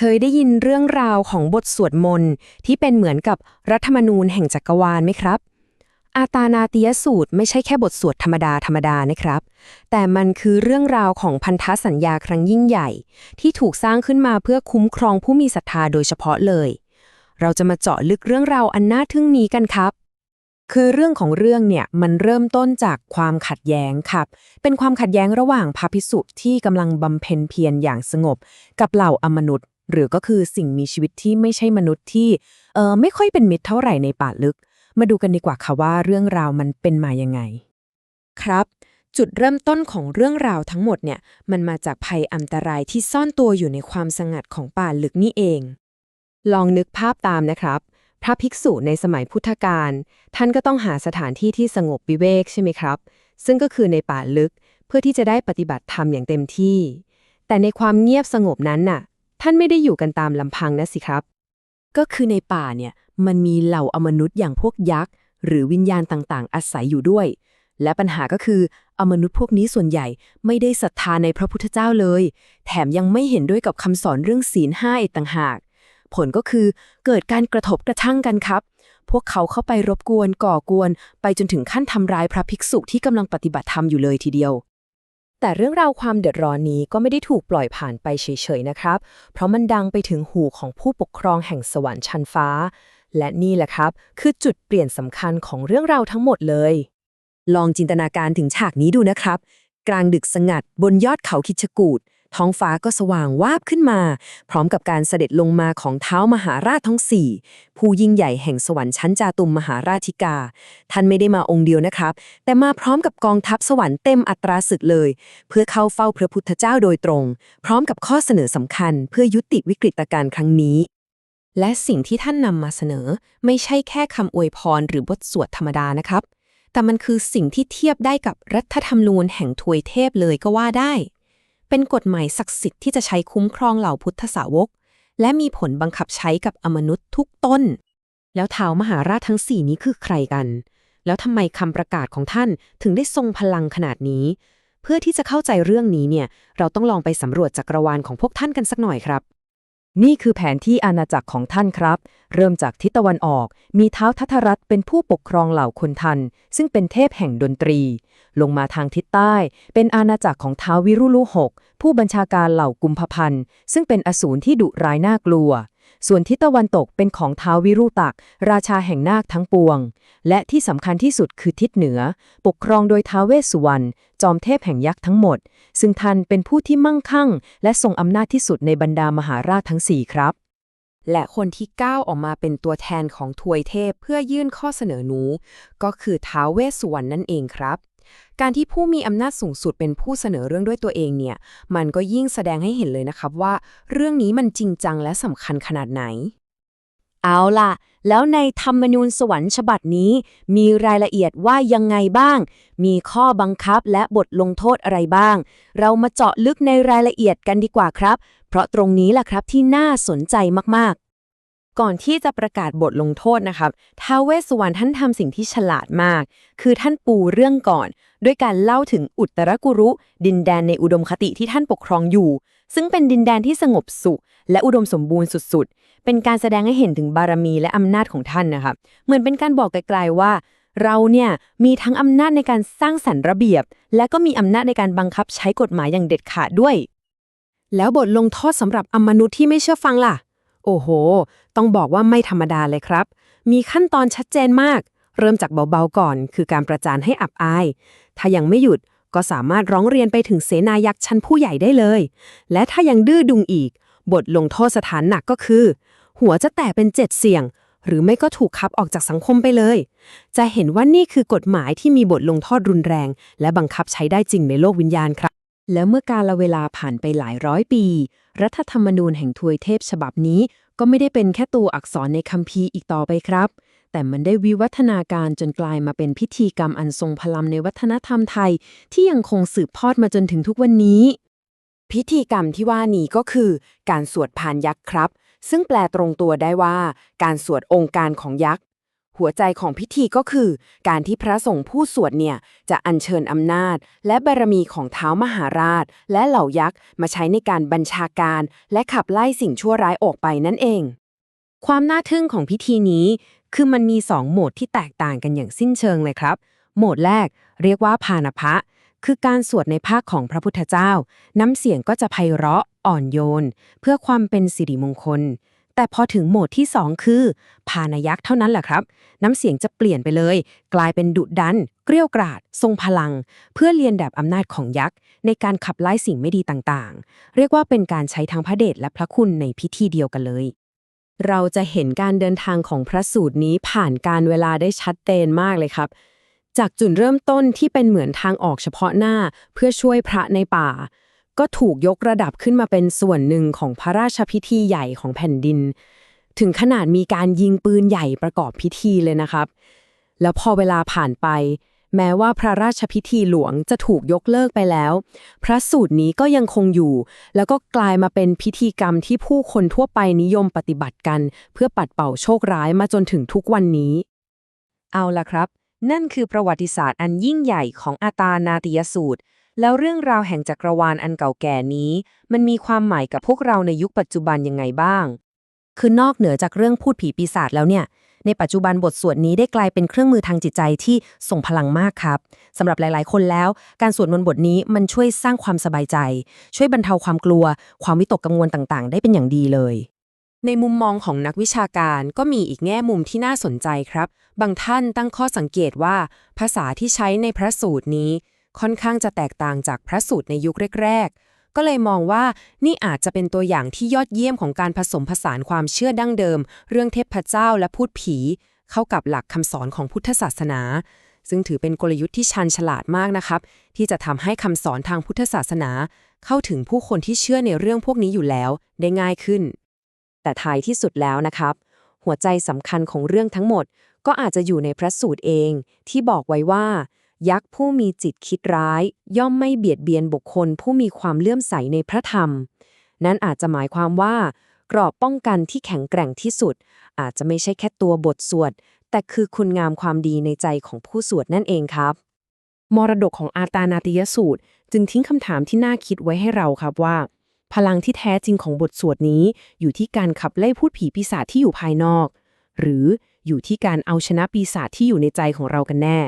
เคยได้ยินเรื่องราวของบทสวดมนต์ที่เป็นเหมือนกับรัฐธรรมนูญแห่งจักรวาลไหมครับ อาตานาติยสูตรไม่ใช่แค่บทสวดธรรมดาธรรมดานะครับ แต่มันคือเรื่องราวของพันธสัญญาครั้งยิ่งใหญ่ ที่ถูกสร้างขึ้นมาเพื่อคุ้มครองผู้มีศรัทธาโดยเฉพาะเลย เราจะมาเจาะลึกเรื่องราวอันน่าทึ่งนี้กันครับคือเรื่องของเรื่องเนี่ยมันเริ่มต้นจากความขัดแย้งครับ เป็นความขัดแย้งระหว่างพระภิกษุที่กำลังบำเพ็ญเพียรอย่างสงบ กับเหล่าอมนุษย์ หรือก็คือสิ่งมีชีวิตที่ไม่ใช่มนุษย์ที่เออไม่ค่อยเป็นมิตรเท่าไหร่ในป่าลึก มาดูกันดีกว่าค่ะว่าเรื่องราวมันเป็นมายังไง ครับ จุดเริ่มต้นของเรื่องราวทั้งหมดเนี่ยมันมาจากภัยอันตรายที่ซ่อนตัวอยู่ในความสงัดของป่าลึกนี่เอง ลองนึกภาพตามนะครับ พระภิกษุในสมัยพุทธกาลท่านก็ต้องหาสถานที่ที่สงบวิเวกใช่ไหมครับ ซึ่งก็คือในป่าลึกเพื่อที่จะได้ปฏิบัติธรรมอย่างเต็มที่ แต่ในความเงียบสงบนั้นน่ะ ท่านไม่ได้อยู่กันตามลำพังนะสิครับ ก็คือในป่าเนี่ยมันมีเหล่าอมนุษย์อย่างพวกยักษ์ หรือวิญญาณต่างๆ อาศัยอยู่ด้วย และปัญหาก็คืออมนุษย์พวกนี้ส่วนใหญ่ไม่ได้ศรัทธาในพระพุทธเจ้าเลย แถมยังไม่เห็นด้วยกับคำสอนเรื่องศีลห้าอีกต่างหาก ผลก็คือเกิดการกระทบกระทั่งกันครับ พวกเขาเข้าไปรบกวนก่อกวน ไปจนถึงขั้นทำร้ายพระภิกษุที่กำลังปฏิบัติธรรมอยู่เลยทีเดียว แต่เรื่องราวความเดือดร้อนนี้ก็ไม่ได้ถูกปล่อยผ่านไปเฉยๆนะครับ เพราะมันดังไปถึงหูของผู้ปกครองแห่งสวรรค์ชั้นฟ้า และนี่แหละครับ คือจุดเปลี่ยนสำคัญของเรื่องราวทั้งหมดเลย ลองจินตนาการถึงฉากนี้ดูนะครับ กลางดึกสงัดบนยอดเขาคิชกูด ท้องฟ้าก็สว่างวาบขึ้นมา พร้อมกับการเสด็จลงมาของเท้ามหาราชทั้งสี่ผู้ยิ่งใหญ่แห่งสวรรค์ชั้นจาตุมมหาราชิกา ท่านไม่ได้มาองค์เดียวนะครับ แต่มาพร้อมกับกองทัพสวรรค์เต็มอัตราศึกเลย เพื่อเข้าเฝ้าพระพุทธเจ้าโดยตรง พร้อมกับข้อเสนอสำคัญ เพื่อยุติวิกฤตการณ์ครั้งนี้ และสิ่งที่ท่านนำมาเสนอ ไม่ใช่แค่คำอวยพรหรือบทสวดธรรมดานะครับ แต่มันคือสิ่งที่เทียบได้กับรัฐธรรมนูญแห่งทวยเทพเลยก็ว่าได้ เป็นกฎหมายศักดิ์สิทธิ์ที่จะใช้คุ้มครองเหล่าพุทธสาวก และมีผลบังคับใช้กับอมนุษย์ทุกต้น แล้วท้าวมหาราชทั้งสี่นี้คือใครกัน แล้วทำไมคำประกาศของท่านถึงได้ทรงพลังขนาดนี้ เพื่อที่จะเข้าใจเรื่องนี้เนี่ย เราต้องลองไปสำรวจจักรวาลของพวกท่านกันสักหน่อยครับ นี่คือแผนที่อาณาจักรของท่านครับ เริ่มจากทิศตะวันออก มีเท้าทัทรัตเป็นผู้ปกครองเหล่าคนทัน ซึ่งเป็นเทพแห่งดนตรี ลงมาทางทิศใต้ เป็นอาณาจักรของท้าววิรุลุหกผู้บัญชาการเหล่ากุมภพันธ์ ซึ่งเป็นอสูรที่ดุร้ายน่ากลัว ส่วนทิศตะวันตกเป็นของท้าววิรุตัก ราชาแห่งนาคทั้งปวง และที่สำคัญที่สุดคือทิศเหนือ ปกครองโดยท้าวเวสสุวรรณจอมเทพแห่งยักษ์ทั้งหมด ซึ่งท่านเป็นผู้ที่มั่งคั่ง และทรงอำนาจที่สุดในบรรดามหาราชทั้งสี่ครับ และคนที่ก้าวออกมาเป็นตัวแทนของทวยเทพเพื่อยื่นข้อเสนอนูก็คือท้าวเวสสุวรรณนั่นเองครับ การที่ผู้มีอำนาจสูงสุดเป็นผู้เสนอเรื่องด้วยตัวเองเนี่ย มันก็ยิ่งแสดงให้เห็นเลยนะครับว่า เรื่องนี้มันจริงจังและสำคัญขนาดไหน เอาล่ะ แล้วในธรรมนูญสวรรค์ฉบับนี้ มีรายละเอียดว่ายังไงบ้าง มีข้อบังคับและบทลงโทษอะไรบ้าง เรามาเจาะลึกในรายละเอียดกันดีกว่าครับ เพราะตรงนี้แหละครับที่น่าสนใจมากๆ ก่อนที่จะประกาศบทลงโทษนะครับท้าวเวสสุวรรณท่านทำสิ่งที่ฉลาดมาก คือท่านปูเรื่องก่อน ด้วยการเล่าถึงอุตรกุรุ ดินแดนในอุดมคติที่ท่านปกครองอยู่ ซึ่งเป็นดินแดนที่สงบสุข และอุดมสมบูรณ์สุดๆ เป็นการแสดงให้เห็นถึงบารมีและอำนาจของท่านนะครับเหมือนเป็นการบอกไกลๆว่าเราเนี่ยมีทั้งอำนาจในการสร้างสรรค์ระเบียบ และก็มีอำนาจในการบังคับใช้กฎหมายอย่างเด็ดขาดด้วย แล้วบทลงโทษสำหรับอมนุษย์ที่ไม่เชื่อฟังล่ะ โอ้โห ต้องบอกว่าไม่ธรรมดาเลยครับ มีขั้นตอนชัดเจนมาก เริ่มจากเบาๆก่อน คือการประจานให้อับอาย ถ้ายังไม่หยุดก็สามารถร้องเรียนไปถึงเสนายักษ์ชั้นผู้ใหญ่ได้เลย และถ้ายังดื้อดุงอีก บทลงโทษสถานหนักก็คือ หัวจะแตกเป็นเจ็ดเสี่ยง หรือไม่ก็ถูกขับออกจากสังคมไปเลย จะเห็นว่านี่คือกฎหมายที่มีบทลงโทษรุนแรง และบังคับใช้ได้จริงในโลกวิญญาณครับ แล้วเมื่อการละเวลาผ่านไปหลายร้อยปี รัฐธรรมนูญแห่งทวยเทพฉบับนี้ ก็ไม่ได้เป็นแค่ตัวอักษรในคัมภีร์อีกต่อไปครับ แต่มันได้วิวัฒนาการจนกลายมาเป็นพิธีกรรมอันทรงพลังในวัฒนธรรมไทย ที่ยังคงสืบทอดมาจนถึงทุกวันนี้ พิธีกรรมที่ว่านี้ก็คือ การสวดพานยักษ์ครับ ซึ่งแปลตรงตัวได้ว่า การสวดองค์การของยักษ์ หัวใจของพิธีก็คือ การที่พระสงฆ์ผู้สวดเนี่ย จะอัญเชิญอำนาจ และบารมีของเท้ามหาราช และเหล่ายักษ์มาใช้ในการบัญชาการ และขับไล่สิ่งชั่วร้ายออกไปนั่นเอง ความน่าทึ่งของพิธีนี้ คือมันมีสองโหมดที่แตกต่างกันอย่างสิ้นเชิงเลยครับ โหมดแรก เรียกว่าพานพะ คือการสวดในภาคของพระพุทธเจ้า น้ำเสียงก็จะไพเราะอ่อนโยน เพื่อความเป็นสิริมงคล แต่พอถึงโหมดที่ 2 คือพานยักษ์เท่านั้นแหละครับ น้ำเสียงจะเปลี่ยนไปเลย กลายเป็นดุดัน เกรี้ยวกราด ทรงพลัง เพื่อเลียนแบบอำนาจของยักษ์ ในการขับไล่สิ่งไม่ดีต่างๆ เรียกว่าเป็นการใช้ทั้งพระเดชและพระคุณในพิธีเดียวกันเลย เราจะเห็นการเดินทางของพระสูตรนี้ผ่านการเวลาได้ชัดเจนมากเลยครับจากจุดเริ่มต้นที่เป็นเหมือนทางออกเฉพาะหน้า เพื่อช่วยพระในป่า ก็ถูกยกระดับขึ้นมาเป็นส่วนหนึ่งของพระราชพิธีใหญ่ของแผ่นดิน ถึงขนาดมีการยิงปืนใหญ่ประกอบพิธีเลยนะครับ แล้วพอเวลาผ่านไป แม้ว่าพระราชพิธีหลวงจะถูกยกเลิกไปแล้ว พระสูตรนี้ก็ยังคงอยู่ แล้วก็กลายมาเป็นพิธีกรรมที่ผู้คนทั่วไปนิยมปฏิบัติกัน เพื่อปัดเป่าโชคร้ายมาจนถึงทุกวันนี้ เอาละครับ นั่นคือประวัติศาสตร์อันยิ่งใหญ่ของอาตานาติยสูตร แล้วเรื่องราวแห่งจักรวาลอันเก่าแก่นี้ มันมีความหมายกับพวกเราในยุคปัจจุบันยังไงบ้าง คือนอกเหนือจากเรื่องพูดผีปีศาจแล้วเนี่ย ในปัจจุบันบทสวดนี้ได้กลายเป็นเครื่องมือทางจิตใจที่ส่งพลังมากครับสำหรับหลาย ๆ คนแล้ว การสวดมนต์บทนี้มันช่วยสร้างความสบายใจ ช่วยบรรเทาความกลัว ความวิตกกังวลต่าง ๆ ได้เป็นอย่างดีเลยในมุมมองของนักวิชาการก็มีอีกแง่มุมที่น่าสนใจครับ บางท่านตั้งข้อสังเกตว่า ภาษาที่ใช้ในพระสูตรนี้ ค่อนข้างจะแตกต่างจากพระสูตรในยุคแรก ๆ ก็เลยมองว่านี่อาจจะเป็นตัวอย่างที่ยอดเยี่ยมของการผสมผสานความเชื่อดั้งเดิม เรื่องเทพเจ้าและพูดผี เข้ากับหลักคำสอนของพุทธศาสนา ซึ่งถือเป็นกลยุทธ์ที่ชันฉลาดมากนะครับ ที่จะทำให้คำสอนทางพุทธศาสนา เข้าถึงผู้คนที่เชื่อในเรื่องพวกนี้อยู่แล้วได้ง่ายขึ้น แต่ท้ายที่สุดแล้วนะครับ หัวใจสำคัญของเรื่องทั้งหมดก็อาจจะอยู่ในพระสูตรเองที่บอกไว้ว่า ยักษ์ผู้มีจิตคิดร้าย ย่อมไม่เบียดเบียนบุคคลผู้มีความเลื่อมใสในพระธรรม นั่นอาจจะหมายความว่า กรอบป้องกันที่แข็งแกร่งที่สุด อาจจะไม่ใช่แค่ตัวบทสวด แต่คือคุณงามความดีในใจของผู้สวดนั่นเองครับ มรดกของอาตานาติยสูตร จึงทิ้งคำถามที่น่าคิดไว้ให้เราครับว่า พลังที่แท้จริงของบทสวดนี้ อยู่ที่การขับไล่พูดผีปีศาจที่อยู่ภายนอก หรืออยู่ที่การเอาชนะปีศาจที่อยู่ในใจของเรากันแน่